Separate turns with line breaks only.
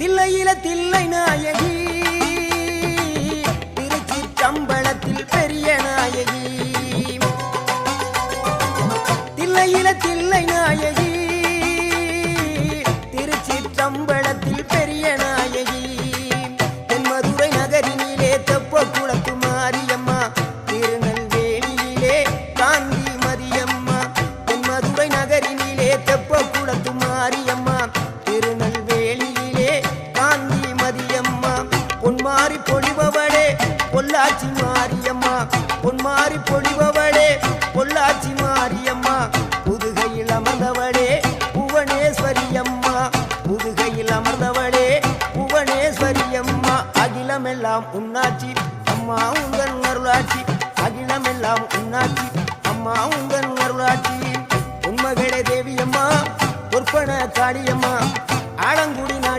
தில்லையில தில்லை நாயகி. திருச்சி சம்பளத்தில் பெரிய நாயகி. தில்லையில தில்லை நாயகி. பொன்மாரி பொழிபவளே பொள்ளாச்சி மாரியம்மா பொன்மாரி பொழிபவளே பொள்ளாச்சி மாரியம்மா புதுகையில் அமர்ந்தவளே புவனேஸ்வரி அம்மா புதுகையில் அமர்ந்தவளே புவனேஸ்வரி அம்மா அகிலமெல்லாம் உன்னாச்சி அம்மா உங்கள் அருளாட்சி. அகிலமெல்லாம் உன்னாச்சி அம்மா உங்கள் அருளாட்சி. உண்மகளே தேவியம்மா பொற்பன காளியம்மா ஆலங்குடி நாடி